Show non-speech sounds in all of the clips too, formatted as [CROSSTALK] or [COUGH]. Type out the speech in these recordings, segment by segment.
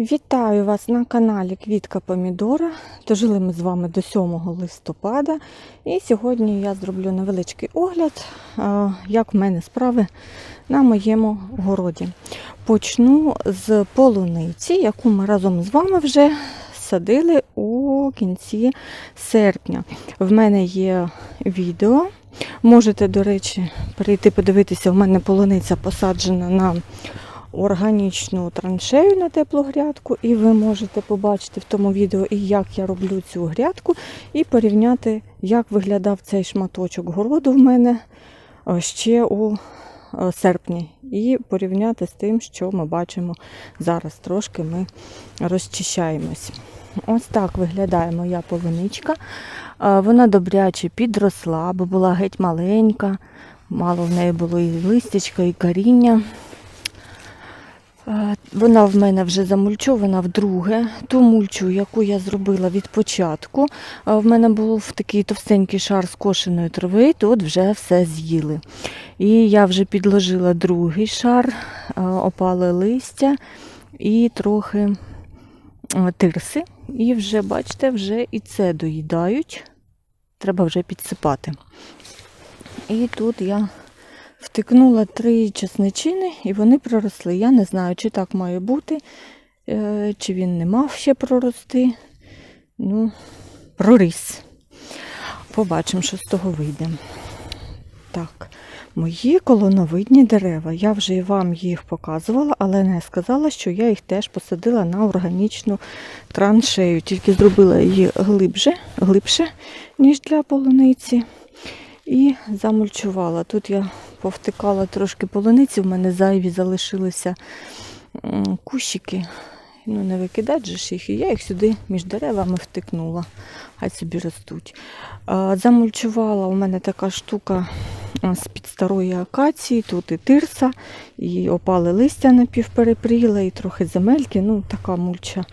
Вітаю вас на каналі Квітка Помідора. Дожили ми з вами до 7 листопада. І сьогодні я зроблю невеличкий огляд, як в мене справи на моєму городі. Почну з полуниці, яку ми разом з вами вже садили у кінці серпня. В мене є відео. Можете, до речі, перейти подивитися, в мене полуниця посаджена на органічну траншею на теплу грядку, і ви можете побачити в тому відео, і як я роблю цю грядку, і порівняти, як виглядав цей шматочок городу в мене е, ще у е, серпні, і порівняти з тим, що ми бачимо зараз. Трошки ми розчищаємось. Ось так виглядає моя полуничка. Е, Вона добряче підросла, бо була геть маленька. Мало в неї було і листячка, і коріння. Е, Вона в мене вже замульчована вдруге. Ту мульчу, яку я зробила від початку, е, в мене був такий товстенький шар скошеної трави, тут вже все з'їли. І я вже підложила другий шар, е, опале листя і трохи тирси. І вже, бачите, вже і це доїдають. Треба вже підсипати. І тут я Втикнула три чесничини і вони проросли. Я не знаю, чи так має бути, е, чи він не мав ще прорости. Ну, проріс. Побачимо, що з того вийде. Так, мої колоновидні дерева. Я вже вам їх показувала, але не сказала, що я їх теж посадила на органічну траншею. Тільки зробила її глибше, глибше ніж для полуниці. І замульчувала. Тут я повтикала трошки полуниці, в мене зайві залишилися кущики. Ну, не викидати ж їх, і я їх сюди між деревами втикнула, хай собі ростуть. Замульчувала у мене така штука з-під старої акації, тут і тирса, і опали листя напівперепріла, і трохи земельки. Ну, така мульча.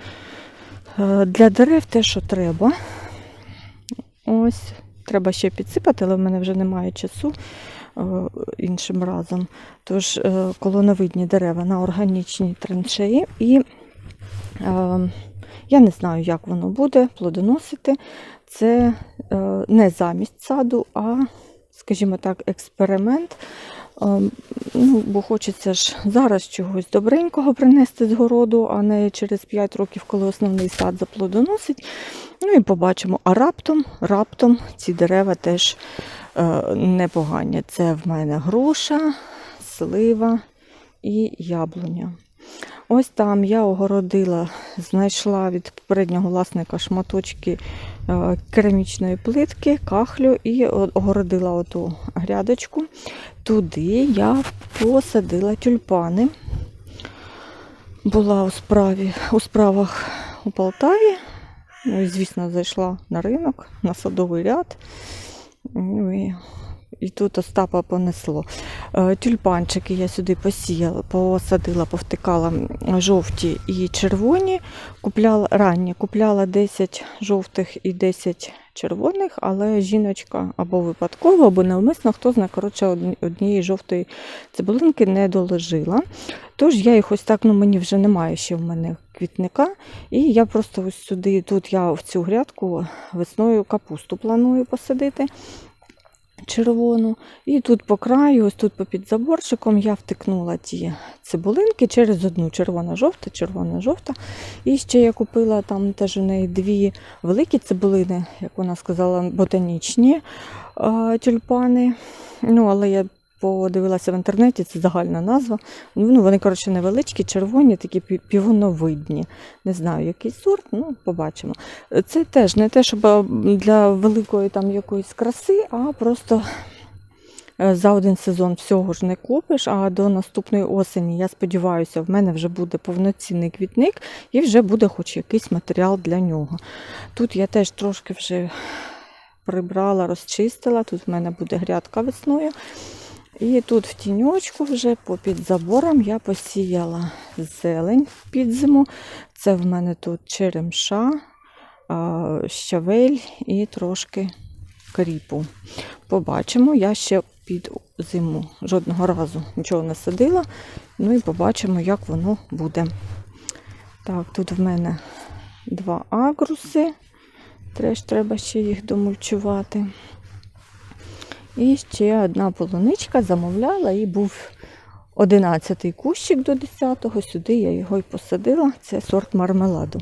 Для дерев те, що треба. Ось, треба ще підсипати, але в мене вже немає часу іншим разом. Тож е, колоновидні дерева на органічній траншеї. І е, я не знаю, як воно буде плодоносити. Це е, не замість саду, а, скажімо так, експеримент. Е, Ну, бо хочеться ж зараз чогось добренького принести з городу, а не через 5 років, коли основний сад заплодоносить. Ну і побачимо. А раптом, раптом ці дерева теж е, непогані. Це в мене груша, слива і яблуня. Ось там я огородила, знайшла від попереднього власника шматочки е, керамічної плитки, кахлю і огородила оту грядочку. Туди я посадила тюльпани. Була у справі, у справах у Полтаві. Ну і, звісно, зайшла на ринок, на садовий ряд. Ну, і, і тут Остапа понесло. Е, Тюльпанчики я сюди посіяла, посадила, повтикала жовті і червоні. Купляла ранні, купляла 10 жовтих і 10 червоних, але жіночка або випадково, або навмисно, хто знає, коротше, однієї жовтої цибулинки не доложила. Тож я їх ось так, ну мені вже немає ще в мене квітника. І я просто ось сюди, тут я в цю грядку весною капусту планую посадити червону. І тут по краю, ось тут попід заборчиком, я втикнула ті цибулинки через одну червона-жовта, червона-жовта. І ще я купила там теж у неї дві великі цибулини, як вона сказала, ботанічні тюльпани. Ну, але я подивилася в інтернеті, це загальна назва. Ну, вони, коротше, невеличкі, червоні, такі пі- півоновидні. Не знаю, який сорт, ну, побачимо. Це теж не те, щоб для великої там якоїсь краси, а просто е, за один сезон всього ж не купиш, а до наступної осені, я сподіваюся, в мене вже буде повноцінний квітник і вже буде хоч якийсь матеріал для нього. Тут я теж трошки вже прибрала, розчистила. Тут в мене буде грядка весною. І тут в тіньочку вже попід забором я посіяла зелень під зиму. Це в мене тут черемша, щавель і трошки кріпу. Побачимо, я ще під зиму жодного разу нічого не садила. Ну і побачимо, як воно буде. Так, тут в мене два агруси. Теж треба ще їх домульчувати. І ще одна полуничка замовляла і був 11-й кущик до 10-го. Сюди я його і посадила. Це сорт мармеладу.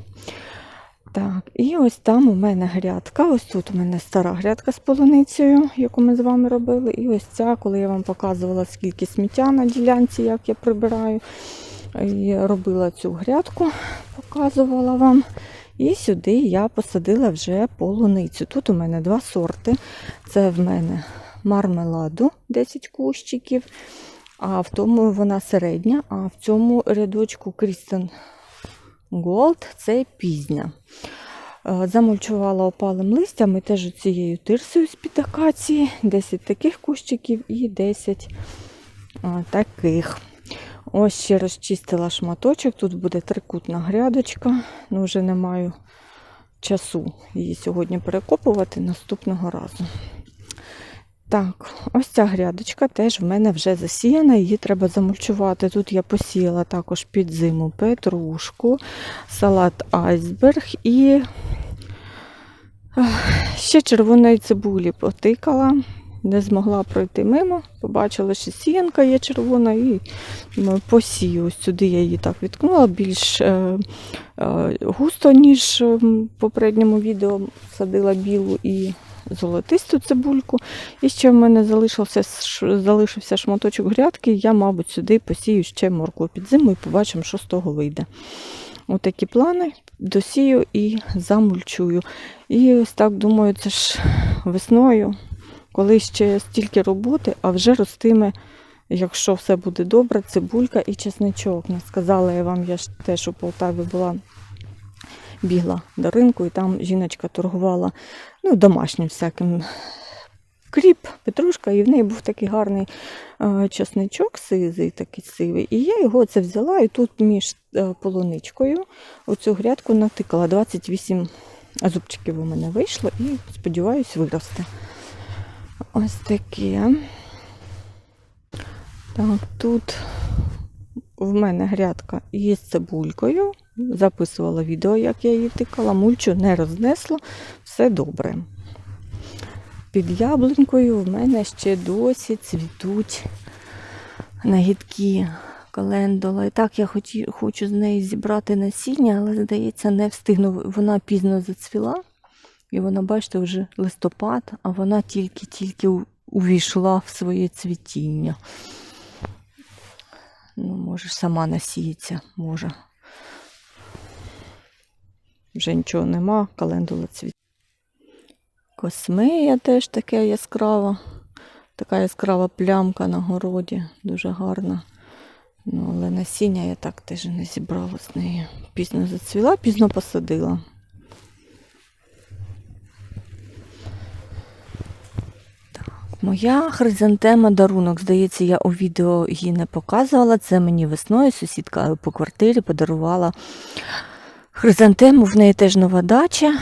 Так, і ось там у мене грядка. Ось тут у мене стара грядка з полуницею, яку ми з вами робили. І ось ця, коли я вам показувала, скільки сміття на ділянці, як я прибираю. І робила цю грядку, показувала вам. І сюди я посадила вже полуницю. Тут у мене два сорти. Це в мене мармеладу 10 кущиків, а в тому вона середня, а в цьому рядочку Крістен Голд це пізня. Е, Замульчувала опалим листям і теж цією тирсою з під акації. 10 таких кущиків і 10 таких. Ось ще розчистила шматочок. Тут буде трикутна грядочка. Ну, вже не маю часу її сьогодні перекопувати наступного разу. Так, ось ця грядочка теж в мене вже засіяна, її треба замульчувати. Тут я посіяла також під зиму петрушку, салат айсберг і ще червоної цибулі потикала. Не змогла пройти мимо. Побачила, що сіянка є червона, і посію. Ось сюди я її так відкнула більш е, е, густо, ніж в попередньому відео садила білу і золотисту цибульку. І ще в мене залишився, залишився шматочок грядки. Я, мабуть, сюди посію ще моркву під зиму і побачимо, що з того вийде. Отакі плани досію і замульчую. І ось так думаю, це ж весною, коли ще стільки роботи, а вже ростиме, якщо все буде добре, цибулька і чесничок. Сказала я вам, я ж теж у Полтаві була бігла до ринку, і там жіночка торгувала ну, домашнім всяким кріп, петрушка, і в неї був такий гарний е, чесничок сизий, такий сивий. І я його це взяла і тут між е, полуничкою оцю грядку натикала. 28 зубчиків у мене вийшло і сподіваюсь, виросте. Ось таке. Так, тут в мене грядка із цибулькою. Записувала відео, як я її тикала, мульчу не рознесло, все добре. Під яблунькою в мене ще досі цвітуть нагідки календула. І так я хоті- хочу з неї зібрати насіння, але, здається, не встигну. Вона пізно зацвіла. І вона, бачите, вже листопад, а вона тільки-тільки увійшла в своє цвітіння. Ну, може, сама насіється, може. Вже нічого нема, календула цвіт. Космея теж таке яскрава. Така яскрава плямка на городі, дуже гарна. Ну, але насіння я так теж не зібрала з неї. Пізно зацвіла, пізно посадила. Моя хризантема дарунок, здається, я у відео її не показувала. Це мені весною сусідка по квартирі подарувала хризантему. В неї теж нова дача.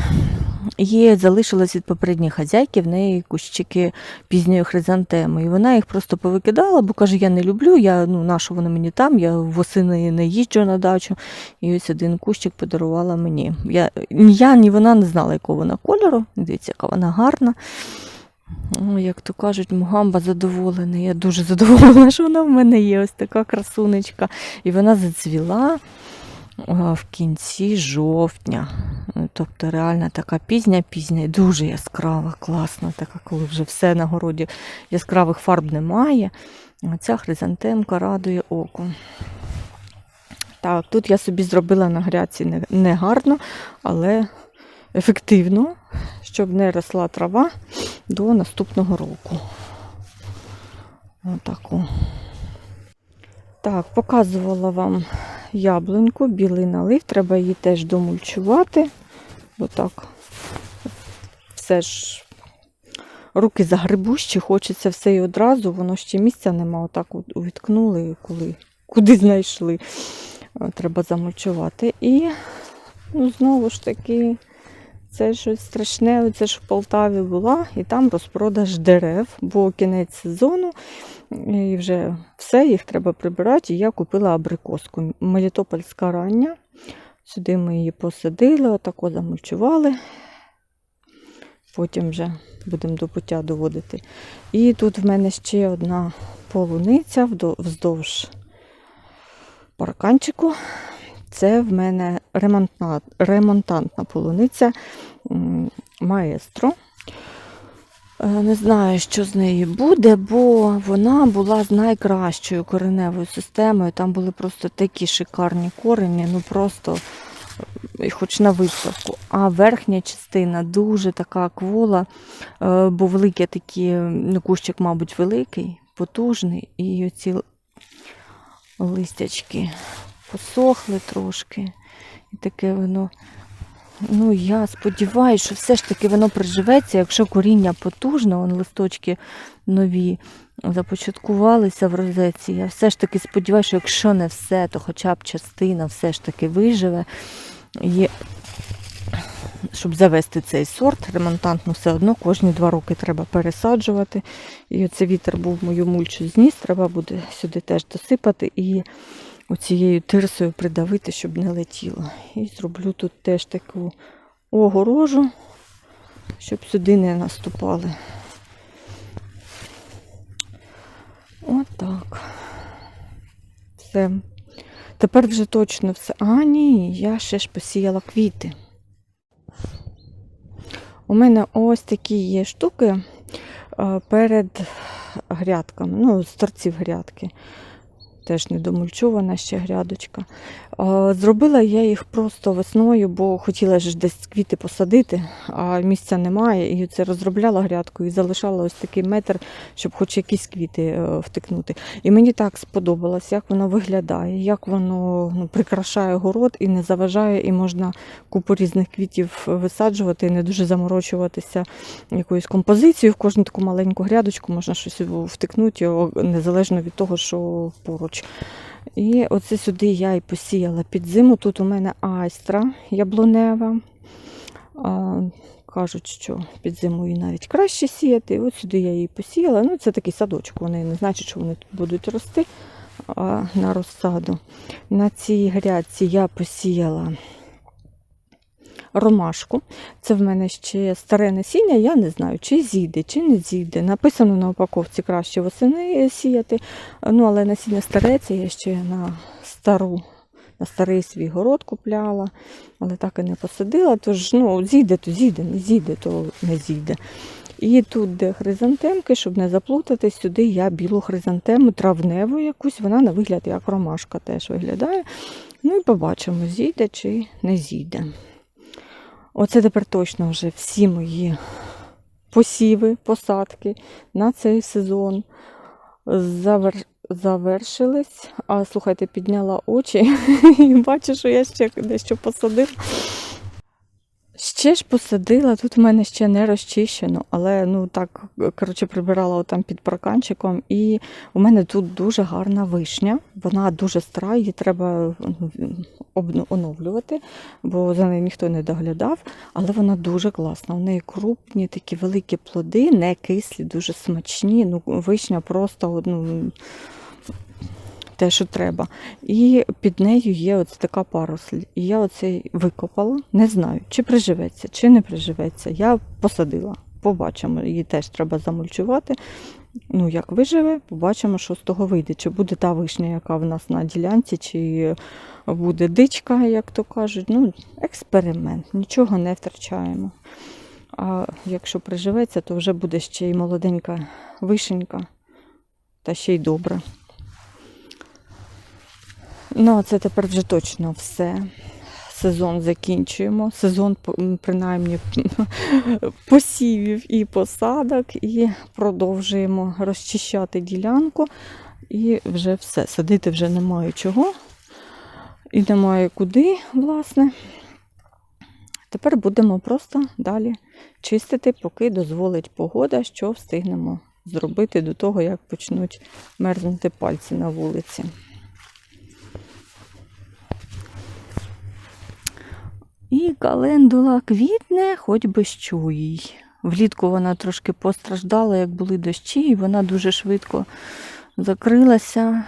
Є, залишилось від попередньої хазяйки, в неї кущики пізньої хризантеми. І вона їх просто повикидала, бо каже, я не люблю, я, ну, на вони мені там, я восени не їжджу на дачу. І ось один кущик подарувала мені. Я, ні я, ні вона не знала, якого вона кольору. Дивіться, яка вона гарна. Ну, як то кажуть, Мугамба задоволений. Я дуже [LAUGHS] задоволена, що вона в мене є. Ось така красунечка. І вона зацвіла в кінці жовтня. Тобто реально така пізня-пізня, дуже яскрава, класна, така, коли вже все на городі яскравих фарб немає. Ця хризантемка радує око. Так, тут я собі зробила на гряці не гарно, але ефективно, щоб не росла трава до наступного року. Отаку. Так, показувала вам яблуньку, білий налив, треба її теж домульчувати. Бо так все ж руки загребущі, хочеться все і одразу, воно ще місця нема, отак увіткнули, коли, куди знайшли. Е, Треба замульчувати. І ну, знову ж таки, це щось страшне. Це ж в Полтаві була, і там розпродаж дерев, бо кінець сезону, і вже все, їх треба прибирати. І я купила абрикоску. Мелітопольська рання. Сюди ми її посадили, отако замульчували. Потім вже будемо до пуття доводити. І тут в мене ще одна полуниця вздовж парканчику. Це в мене ремонтантна полуниця маестро. Е, Не знаю, що з нею буде, бо вона була з найкращою кореневою системою. Там були просто такі шикарні корені, ну просто е, хоч на виставку. А верхня частина дуже така квола, е, бо великі такі, ну, кущик, мабуть, великий, потужний, і оці листячки посохли трошки. І таке воно. Ну, я сподіваюся, що все ж таки воно приживеться, якщо коріння потужне, вон листочки нові започаткувалися в розетці. Я все ж таки сподіваюся, що якщо не все, то хоча б частина все ж таки виживе. І щоб завести цей сорт, ремонтантну все одно кожні два роки треба пересаджувати. І оце вітер був мою мульчу зніс, треба буде сюди теж досипати і оцією тирсою придавити, щоб не летіло. І зроблю тут теж таку огорожу, щоб сюди не наступали. Отак. Все. Тепер вже точно все. А, ні, я ще ж посіяла квіти. У мене ось такі є штуки е, перед грядками, ну, з торців грядки. Теж недомульчована ще грядочка. Зробила я їх просто весною, бо хотіла ж десь квіти посадити, а місця немає. І це розробляла грядку і залишала ось такий метр, щоб хоч якісь квіти е, втикнути. І мені так сподобалось, як воно виглядає, як воно ну, прикрашає город і не заважає, і можна купу різних квітів висаджувати, і не дуже заморочуватися якоюсь композицією. В кожну таку маленьку грядочку можна щось втикнути, незалежно від того, що поруч. І оце сюди я і посіяла під зиму. Тут у мене айстра яблунева. Кажуть, що під зимою навіть краще сіяти. От сюди я її посіяла. Ну, це такий садочок, вони не значить, що вони тут будуть рости а на розсаду. На цій грядці я посіяла ромашку. Це в мене ще старе насіння, я не знаю, чи зійде, чи не зійде. Написано на упаковці краще восени сіяти. Ну, але насіння старе, це я ще на стару. На старий свій город купляла, але так і не посадила. Тож, ну, зійде, то зійде, не зійде, то не зійде. І тут, де хризантемки, щоб не заплутатись, сюди я білу хризантему, травневу якусь, вона на вигляд як ромашка теж виглядає. Ну і побачимо, зійде чи не зійде. Оце тепер точно вже всі мої посіви, посадки на цей сезон завер... завершились. А слухайте, підняла очі [LAUGHS] і бачу, що я ще дещо посадила. Ще ж посадила, тут у мене ще не розчищено, але ну так, коротше, прибирала там під парканчиком. І у мене тут дуже гарна вишня. Вона дуже стара, її треба ну, оновлювати, бо за нею ніхто не доглядав. Але вона дуже класна. У неї крупні, такі великі плоди, не кислі, дуже смачні. Ну, вишня просто ну, те, що треба. І під нею є ось така паросль. І я оцей викопала. Не знаю, чи приживеться, чи не приживеться. Я посадила. Побачимо, її теж треба замульчувати. Ну, як виживе, побачимо, що з того вийде. Чи буде та вишня, яка в нас на ділянці, чи буде дичка, як то кажуть. Ну, експеримент, нічого не втрачаємо. А якщо приживеться, то вже буде ще й молоденька вишенька, та ще й добре. Ну, а це тепер вже точно все. Сезон закінчуємо. Сезон, принаймні, [LAUGHS] посівів і посадок, і продовжуємо розчищати ділянку. І вже все. Садити вже немає чого. І немає куди, власне. Тепер будемо просто далі чистити, поки дозволить погода, що встигнемо зробити до того, як почнуть мерзнути пальці на вулиці. І календула квітне, хоч би що їй. Влітку вона трошки постраждала, як були дощі, і вона дуже швидко закрилася,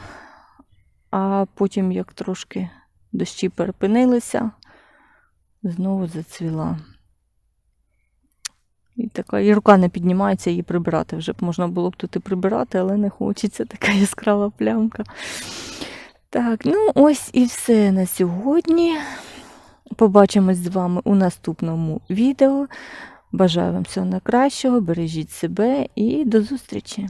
а потім, як трошки дощі перепинилися, знову зацвіла. І така і рука не піднімається її прибирати. Вже б можна було б тут і прибирати, але не хочеться така яскрава плямка. Так, ну ось і все на сьогодні. Побачимось з вами у наступному відео. Бажаю вам всього найкращого, бережіть себе і до зустрічі!